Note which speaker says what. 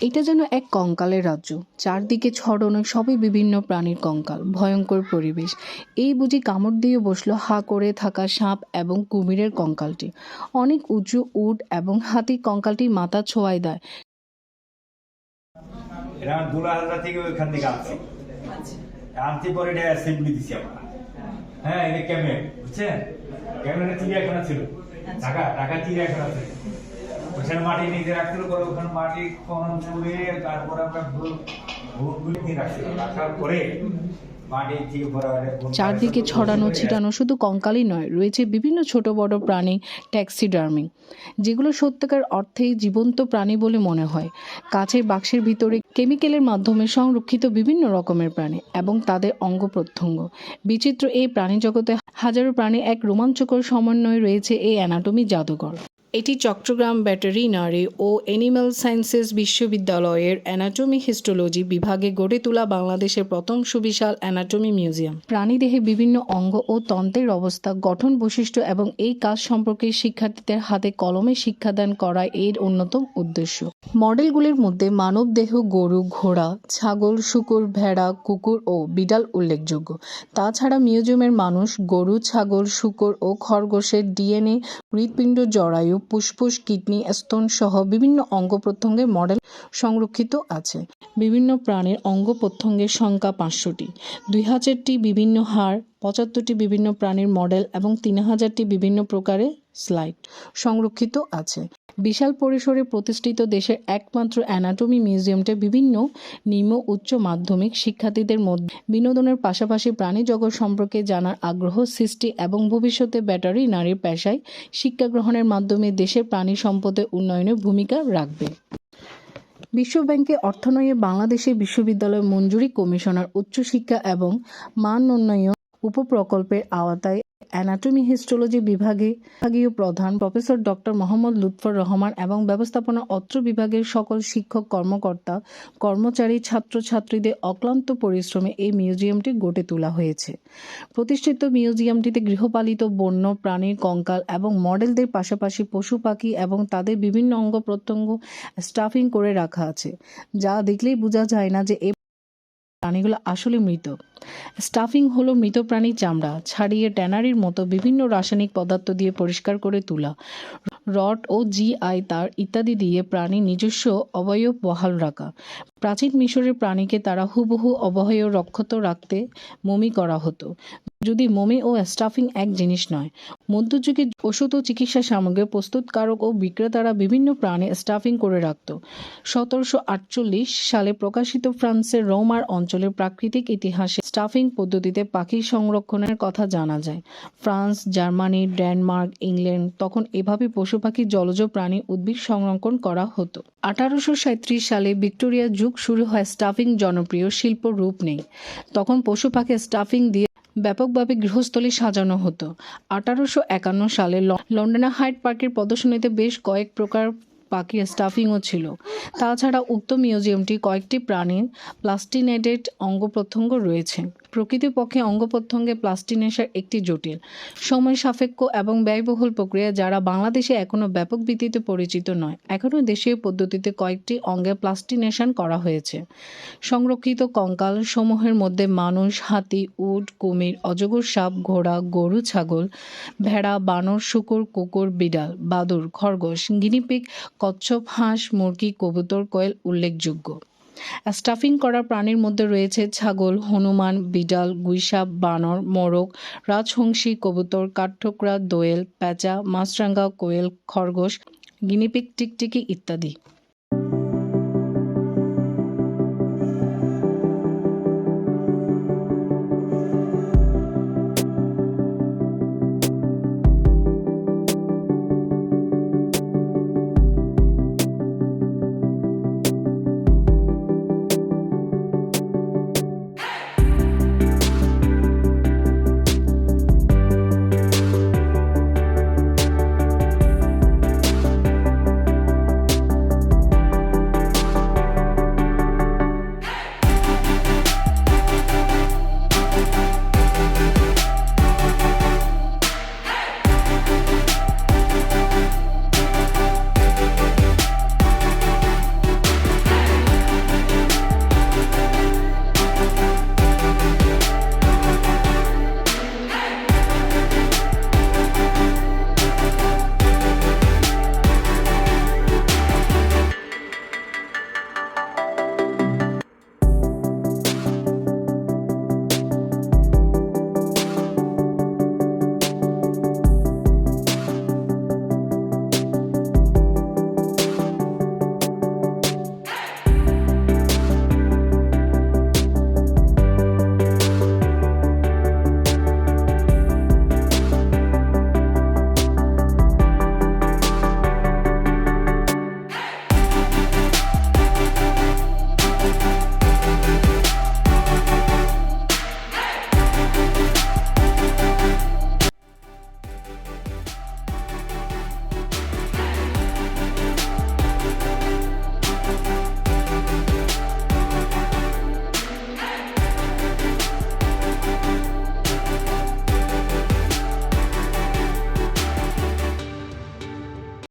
Speaker 1: এটা যেন এক কঙ্কালের রাজ্য। চারদিকে ছড়ানো সবই বিভিন্ন প্রাণীর কঙ্কাল। ভয়ঙ্কর পরিবেশ। এই বুঝি কামড় দিয়ে বসল হা করে থাকা সাপ এবং কুমিরের কঙ্কালটি। অনেক উঁচু উট এবং হাতির কঙ্কালটি মাথা ছোঁয়ায় দেয়।
Speaker 2: হ্যাঁ এটা বুঝছেন? ক্যামেরা চিড়িয়াখানা ছিল। ঢাকা ঢাকা চিড়িয়াখানা ছিল। ওখানে মাটি নিয়ে রাখছিল পরে ওখানে মাটি খনন করে তারপরে আমরা ভূতগুলি নিয়ে রাখছিল রাখার পরে
Speaker 1: চারদিকে ছড়ানো ছিটানো শুধু কঙ্কালই নয় রয়েছে বিভিন্ন ছোট বড় প্রাণী ট্যাক্সিডার্মি যেগুলো সত্যিকার অর্থেই জীবন্ত প্রাণী বলে মনে হয়। কাছের বাক্সের ভিতরে কেমিক্যালের মাধ্যমে সংরক্ষিত বিভিন্ন রকমের প্রাণী এবং তাদের অঙ্গ প্রত্যঙ্গ। বিচিত্র এই প্রাণী জগতে হাজারো প্রাণী এক রোমাঞ্চকর সমন্বয়ে রয়েছে এই অ্যানাটমি জাদুঘর। এটি চট্টগ্রাম ভেটেরিনারি ও অ্যানিম্যাল সায়েন্সেস বিশ্ববিদ্যালয়ের অ্যানাটমি হিস্টোলজি বিভাগে গড়ে তোলা বাংলাদেশের প্রথম সুবিশাল অ্যানাটমি মিউজিয়াম। প্রাণীদেহে বিভিন্ন অঙ্গ ও তন্ত্রের অবস্থা, গঠন বৈশিষ্ট্য এবং এই কাজ সম্পর্কে শিক্ষার্থীদের হাতে কলমে শিক্ষাদান করা এর অন্যতম উদ্দেশ্য। মডেলগুলির মধ্যে মানব দেহ গরু, ঘোড়া, ছাগল, শুকুর, ভেড়া, কুকুর ও বিড়াল উল্লেখযোগ্য। তাছাড়া মিউজিয়ামের মানুষ গরু, ছাগল, শুকর ও খরগোশের ডিএনএ, হৃৎপিণ্ড, জরায়ু ফুসফুস, কিডনি, স্তন সহ বিভিন্ন অঙ্গ প্রত্যঙ্গের মডেল সংরক্ষিত আছে। বিভিন্ন প্রাণীর অঙ্গ প্রত্যঙ্গের সংখ্যা পাঁচশোটি। দুই হাজারটি বিভিন্ন হার পঁচাত্তরটি বিভিন্ন প্রাণীর মডেল এবং তিন হাজারটি বিভিন্ন প্রকারের স্লাইড সংরক্ষিত আছে। বিশাল পরিসরে প্রতিষ্ঠিত দেশের একমাত্র অ্যানাটমি মিউজিয়ামটা বিভিন্ন নিম্ন উচ্চ মাধ্যমিক শিক্ষার্থীদের মধ্যে বিনোদনের পাশাপাশি প্রাণী জগৎ সম্পর্কে জানার আগ্রহ, সৃষ্টি এবং ভবিষ্যতে ব্যাটারি নারীর পেশায় শিক্ষা গ্রহণের মাধ্যমে দেশের প্রাণী সম্পদের উন্নয়নে ভূমিকা রাখবে। বিশ্বব্যাংকে অর্থনয়ে বাংলাদেশে বিশ্ববিদ্যালয় মঞ্জুরি কমিশনার উচ্চশিক্ষা এবং মান উন্নয়ন উপপ্রকল্পের আওতায় অ্যানাটমি হিস্টোলজি বিভাগে বিভাগীয় প্রধান প্রফেসর ডক্টর মোহাম্মদ লুৎফর রহমান এবং ব্যবস্থাপনা অত্র বিভাগের সকল শিক্ষক, কর্মকর্তা, কর্মচারী, ছাত্রছাত্রীদের অক্লান্ত পরিশ্রমে এই মিউজিয়ামটি গড়ে তোলা হয়েছে। প্রতিষ্ঠিত মিউজিয়ামটিতে গৃহপালিত বন্য, প্রাণীর কঙ্কাল এবং মডেলদের পাশাপাশি পশু পাখি এবং তাদের বিভিন্ন অঙ্গ প্রত্যঙ্গ স্টাফিং করে রাখা আছে, যা দেখলেই বোঝা যায় না যে এই প্রাণীগুলো আসলে মৃত। স্টাফিং হলো মৃত প্রাণীর চামড়া, ছাড়িয়ে ট্যানারির মতো বিভিন্ন রাসায়নিক পদার্থ দিয়ে পরিষ্কার করে তোলা। রড ও জিআই তার ইত্যাদি দিয়ে প্রাণীর নিজস্ব অবয়ব বহাল রাখা। প্রাচীন মিশরের প্রাণীকে তারা হুবহু অবয়ব রক্ষত রাখতে মমি করা হতো। যদি মমি ও স্টাফিং এক জিনিস নয় মধ্যযুগে ওষুধ ও চিকিৎসা সামগ্রী প্রস্তুতকারক ও বিক্রেতারা বিভিন্ন প্রাণী স্টাফিং করে রাখত। সতেরোশো আটচল্লিশ সালে প্রকাশিত ফ্রান্সের রোমার অঞ্চলের প্রাকৃতিক ইতিহাসে স্টাফিং পদ্ধতিতে পাখি সংরক্ষণের কথা জানা যায়। ফ্রান্স, জার্মানি, ডেনমার্ক, ইংল্যান্ড তখন এভাবে পশু পাখি, জলজ প্রাণী উদ্ভিদ সংরক্ষণ করা হতো। আঠারোশো সালে ভিক্টোরিয়া যুগ শুরু হয় স্টাফিং জনপ্রিয় শিল্প রূপ নেই তখন পশু পাখি স্টাফিং দিয়ে ব্যাপকভাবে গৃহস্থলী সাজানো হতো। আঠারোশো একান্ন সালে ল- হাইট পার্কের প্রদর্শনীতে বেশ কয়েক প্রকার পাখির স্টাফিংও ছিল। তাছাড়া উক্ত মিউজিয়ামটি কয়েকটি প্রাণীর প্লাস্টিনেটেড অঙ্গ প্রত্যঙ্গ রয়েছে। প্রকৃতপক্ষে অঙ্গ প্রত্যঙ্গে প্লাস্টিনেশন একটি জটিল সময় সাপেক্ষ এবং ব্যয়বহুল প্রক্রিয়া যারা বাংলাদেশে এখনও ব্যাপক ভিত্তিতে পরিচিত নয়। এখনও দেশীয় পদ্ধতিতে কয়েকটি অঙ্গে প্লাস্টিনেশন করা হয়েছে। সংরক্ষিত কঙ্কাল সমূহের মধ্যে মানুষ, হাতি, উট, কুমির, অজগর সাপ, ঘোড়া, গরু, ছাগল, ভেড়া, বানর, শুকুর, কুকুর, বিড়াল, বাদুর, খরগোশ, গিনিপিগ, কচ্ছপ, হাঁস, মুরগি, কবুতর, কোয়েল উল্লেখযোগ্য। স্টাফিং করা প্রাণীর মধ্যে রয়েছে ছাগল, হনুমান, বিড়াল গুইসাপ বানর, মোরগ, রাজহংসী, কবুতর, কাঠঠোকরা, দোয়েল, প্যাঁচা মাছরাঙ্গা কোয়েল, খরগোশ গিনিপিক টিকটিকি ইত্যাদি।